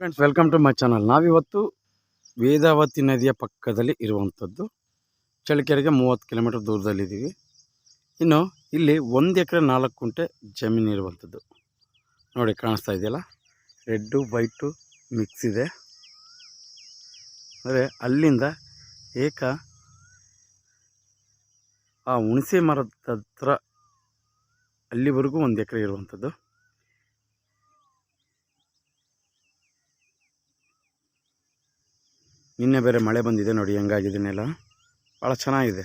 Friends welcome to my channel ನಾವಿವತ್ತು ವೇದಾವತಿ ನದಿಯ ಪಕ್ಕದಲ್ಲಿ ಇರುವಂಥದ್ದು. ಚಳ್ಳಕೆರೆಗೆ ಮೂವತ್ತು ಕಿಲೋಮೀಟರ್ ದೂರದಲ್ಲಿದ್ದೀವಿ. ಇನ್ನು ಇಲ್ಲಿ ಒಂದು ಎಕರೆ ನಾಲ್ಕು ಕುಂಟೆ ಜಮೀನು ಇರುವಂಥದ್ದು. ನೋಡಿ, ಕಾಣಿಸ್ತಾ ಇದೆಯಲ್ಲ? ರೆಡ್ಡು ವೈಟು ಮಿಕ್ಸ್ ಇದೆ. ಅಂದರೆ ಅಲ್ಲಿಂದ ಏಕ ಆ ಹುಣಸೆ ಮರದ ಹತ್ರ ಅಲ್ಲಿವರೆಗೂ ಒಂದು ಎಕರೆ ಇರುವಂಥದ್ದು. ನಿನ್ನೆ ಬೇರೆ ಮಳೆ ಬಂದಿದೆ ನೋಡಿ, ಹೆಂಗಾಗಿದೆ ನೆಲ? ಭಾಳ ಚೆನ್ನಾಗಿದೆ.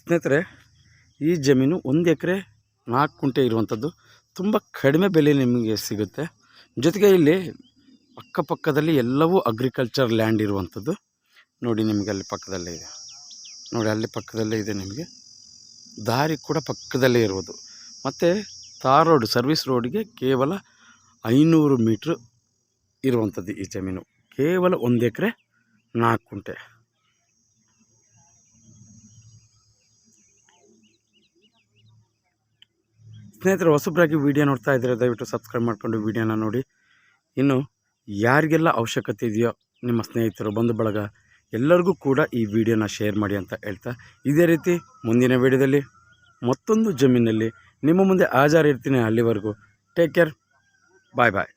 ಸ್ನೇಹಿತರೆ, ಈ ಜಮೀನು ಒಂದು ಎಕರೆ ನಾಲ್ಕು ಕುಂಟೆ ಇರುವಂಥದ್ದು. ತುಂಬ ಕಡಿಮೆ ಬೆಲೆ ನಿಮಗೆ ಸಿಗುತ್ತೆ. ಜೊತೆಗೆ ಇಲ್ಲಿ ಅಕ್ಕಪಕ್ಕದಲ್ಲಿ ಎಲ್ಲವೂ ಅಗ್ರಿಕಲ್ಚರ್ ಲ್ಯಾಂಡ್ ಇರುವಂಥದ್ದು. ನೋಡಿ ನಿಮಗೆ ಅಲ್ಲಿ ಪಕ್ಕದಲ್ಲೇ ಇದೆ. ನೋಡಿ ಅಲ್ಲಿ ಪಕ್ಕದಲ್ಲೇ ಇದೆ ನಿಮಗೆ. ದಾರಿ ಕೂಡ ಪಕ್ಕದಲ್ಲೇ ಇರುವುದು ಮತ್ತು ತಾರ್ ರೋಡ್ ಸರ್ವಿಸ್ ರೋಡಿಗೆ ಕೇವಲ ಐನೂರು ಮೀಟ್ರ್ ಇರುವಂಥದ್ದು ಈ ಜಮೀನು. ಕೇವಲ ಒಂದು ಎಕರೆ ನಾಲ್ಕು ಕುಂಟೆ ಸ್ನೇಹಿತರೆ, ಹೊಸಬ್ರಾಗಿ ವಿಡಿಯೋ ನೋಡ್ತಾ ಇದ್ದರೆ ದಯವಿಟ್ಟು ಸಬ್ಸ್ಕ್ರೈಬ್ ಮಾಡಿಕೊಂಡು ವಿಡಿಯೋನ ನೋಡಿ. ಇನ್ನು ಯಾರಿಗೆಲ್ಲ ಅವಶ್ಯಕತೆ ಇದೆಯೋ ನಿಮ್ಮ ಸ್ನೇಹಿತರು ಬಂಧು ಬಳಗ ಎಲ್ಲರಿಗೂ ಕೂಡ ಈ ವಿಡಿಯೋನ ಶೇರ್ ಮಾಡಿ ಅಂತ ಹೇಳ್ತಾ ಇದೇ ರೀತಿ ಮುಂದಿನ ವಿಡಿಯೋದಲ್ಲಿ ಮತ್ತೊಂದು ಜಮೀನಲ್ಲಿ ನಿಮ್ಮ ಮುಂದೆ ಹಾಜರಿರ್ತೀನಿ ಅಲ್ಲಿವರೆಗೂ. ಟೇಕ್ ಕೇರ್ ಬಾಯ್ ಬಾಯ್